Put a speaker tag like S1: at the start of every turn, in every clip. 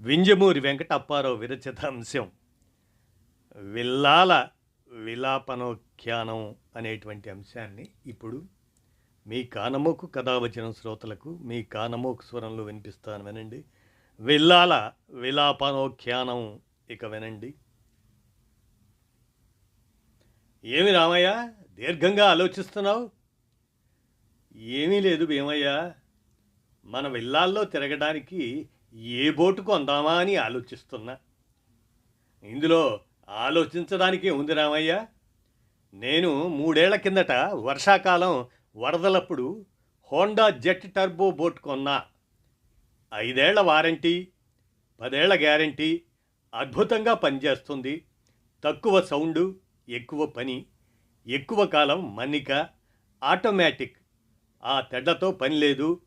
S1: వింజమూరి వెంకట అప్పారావు విరచిత అంశం. విల్లాల విలాపనోఖ్యానం అనేటువంటి అంశాన్ని ఇప్పుడు మీ కానమోకు కథావచనం శ్రోతలకు మీ కానమోకు స్వరంలో వినిపిస్తాను వినండి. విల్లాల విలాపనోఖ్యానం ఇక వినండి. ఏమి రామయ్య దీర్ఘంగా ఆలోచిస్తున్నావు? ఏమీ లేదు భీమయ్య. మన విల్లాల్లో తిరగడానికి ఏ బోటు కొందామా అని ఆలోచిస్తున్నా. ఇందులో ఆలోచించడానికి ఉంది రామయ్య. నేను మూడేళ్ళ కిందట వర్షాకాలం వరదలప్పుడు హోండా జెట్ టర్బో బోట్ కొన్నా. ఐదేళ్ళ వారంటీ పదేళ్ళ గ్యారంటీ అద్భుతంగా పనిచేస్తుంది. తక్కువ సౌండు ఎక్కువ పని ఎక్కువ కాలం మన్నిక ఆటోమేటిక్. ఆ తెడ్డతో పని లేదు.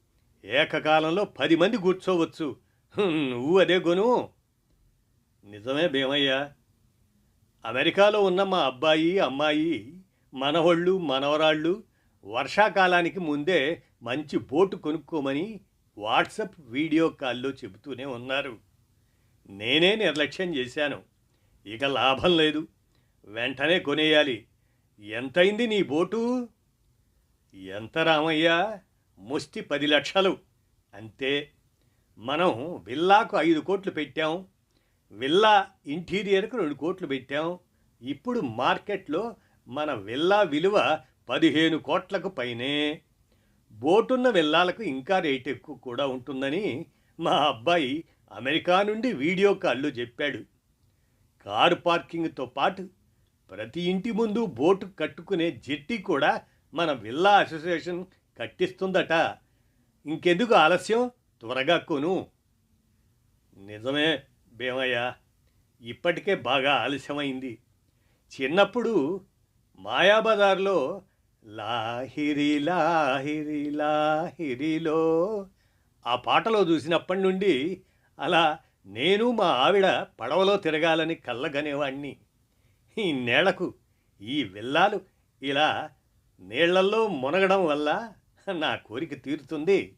S1: ఏకకాలంలో పది మంది కూర్చోవచ్చు. నువ్వు అదే కొను నిజమే భీమయ్య. అమెరికాలో ఉన్న మా అబ్బాయి అమ్మాయి మనవళ్ళు మనవరాళ్ళు వర్షాకాలానికి ముందే మంచి బోటు కొనుక్కోమని వాట్సప్ వీడియో కాల్లో చెబుతూనే ఉన్నారు. నేనే నిర్లక్ష్యం చేశాను. ఇక లాభం లేదు. వెంటనే కొనేయాలి. ఎంతైంది నీ బోటు? ఎంత రామయ్య? ముష్టి పది లక్షలు. అంతే. మనం విల్లాకు ఐదు కోట్లు పెట్టాం విల్లా ఇంటీరియర్కు రెండు కోట్లు పెట్టాం. ఇప్పుడు మార్కెట్లో మన విల్లా విలువ పదిహేను కోట్లకు పైనే. బోటున్న విల్లాలకు ఇంకా రేట్ ఎక్కువ కూడా ఉంటుందని మా అబ్బాయి అమెరికా నుండి వీడియో కాల్లో చెప్పాడు. కారు పార్కింగ్తో పాటు ప్రతి ఇంటి ముందు బోటు కట్టుకునే జెట్టి కూడా మన విల్లా అసోసియేషన్ కట్టిస్తుందట. ఇంకెందుకు ఆలస్యం? త్వరగా కొను. నిజమే భీమయ్య ఇప్పటికే బాగా ఆలస్యమైంది. చిన్నప్పుడు మాయాబజార్లో లాహిరి లాహిరి లాహిరిలో ఆ పాటలో చూసినప్పటి నుండి అలా నేను మా ఆవిడ పడవలో తిరగాలని కళ్ళగనేవాణ్ణి. ఈ నేలకు ఈ విల్లాలు ఇలా నీళ్ళల్లో మునగడం వల్ల నా కోరిక తీరుతుంది.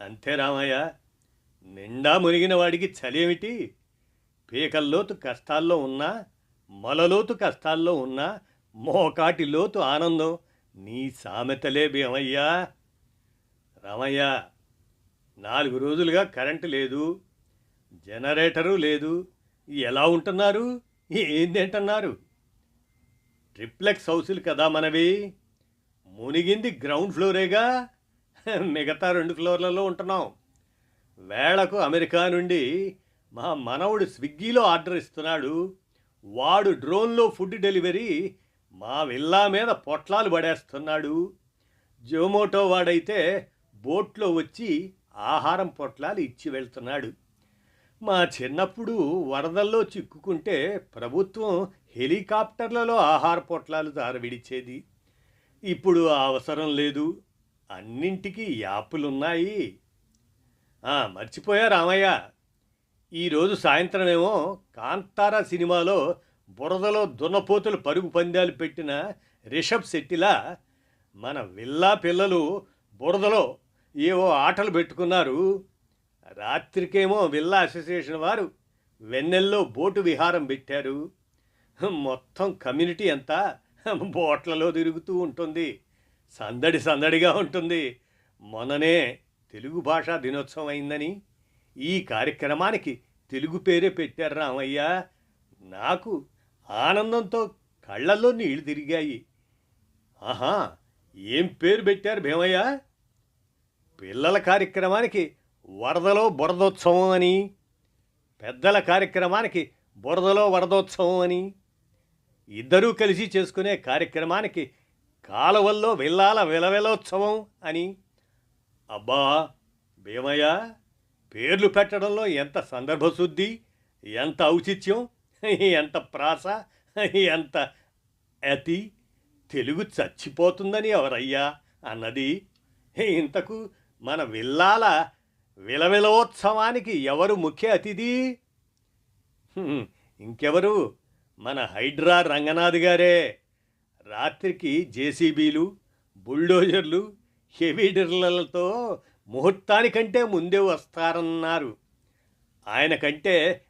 S1: అంతే రామయ్య. నిండా మునిగిన వాడికి చలేమిటి? పీకల్లోతు కష్టాల్లో ఉన్నా మొలలోతు కష్టాల్లో ఉన్నా మోకాటి లోతు ఆనందం. నీ సామెతలే భీమయ్యా. రామయ్య నాలుగు రోజులుగా కరెంటు లేదు జనరేటరు లేదు. ఎలా ఉంటున్నారు? ఏంటంటున్నారు ట్రిప్లెక్స్ హౌసులు కదా మనవి. మునిగింది గ్రౌండ్ ఫ్లోరేగా? మిగతా రెండు ఫ్లోర్లలో ఉంటున్నాం. వేళకు అమెరికా నుండి మా మనవడు స్విగ్గీలో ఆర్డర్ ఇస్తున్నాడు. వాడు డ్రోన్లో ఫుడ్ డెలివరీ మా విల్లా మీద పొట్లాలు పడేస్తున్నాడు. జోమోటో వాడైతే బోట్లో వచ్చి ఆహారం పొట్లాలు ఇచ్చి వెళ్తున్నాడు. మా చిన్నప్పుడు వరదల్లో చిక్కుకుంటే ప్రభుత్వం హెలికాప్టర్లలో ఆహార పొట్లాలు దారవిడిచేది ఇప్పుడు ఆ అవసరం లేదు. అన్నింటికీ యాపులున్నాయి. మర్చిపోయా రామయ్య. ఈరోజు సాయంత్రమేమో కాంతారా సినిమాలో బురదలో దున్నపోతులు పరుగు పందాలు పెట్టిన రిషబ్ శెట్టిలా మన విల్లా పిల్లలు బురదలో ఏవో ఆటలు పెట్టుకున్నారు. రాత్రికేమో విల్లా అసోసియేషన్ వారు వెన్నెల్లో బోటు విహారం పెట్టారు. మొత్తం కమ్యూనిటీ అంతా బోట్లలో తిరుగుతూ ఉంటుంది. సందడి సందడిగా ఉంటుంది. మొన్ననే తెలుగు భాషా దినోత్సవం అయిందని ఈ కార్యక్రమానికి తెలుగు పేరే పెట్టారు రామయ్య. నాకు ఆనందంతో కళ్ళల్లో నీళ్ళు తిరిగాయి. ఆహా ఏం పేరు పెట్టారు భీమయ్య? పిల్లల కార్యక్రమానికి వరదలో బురదోత్సవం అని పెద్దల కార్యక్రమానికి బురదలో వరదోత్సవం అని ఇద్దరూ కలిసి చేసుకునే కార్యక్రమానికి కాలువల్లో వెళ్ళాల విలవిలోత్సవం అని. అబ్బా భీమయ్య పేర్లు పెట్టడంలో ఎంత సందర్భశుద్ధి ఎంత ఔచిత్యం ఎంత ప్రాస ఎంత అతి. తెలుగు చచ్చిపోతుందని ఎవరయ్యా అన్నది. ఇంతకు మన విల్లాల విలవిలోత్సవానికి ఎవరు ముఖ్య అతిథి? ఇంకెవరు? మన హైడ్రా రంగనాథ్ గారే. రాత్రికి జేసీబీలు బుల్డోజర్లు హెవీ డ్రిల్లలతో ముహూర్తానికంటే ముందే వస్తారన్నారు. ఆయన కంటే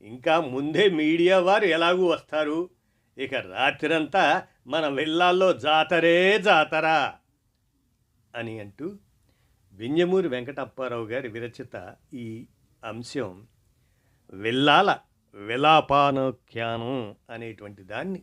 S1: ఇంకా ముందే మీడియా వారు ఎలాగూ వస్తారు? ఇక రాత్రంతా మన విల్లాల్లో జాతరే జాతరా అని అంటూ వింజమూరి వెంకటప్పారావు గారి విరచిత ఈ అంశం విల్లాల విలాపానోఖ్యానం అనేటువంటి దాన్ని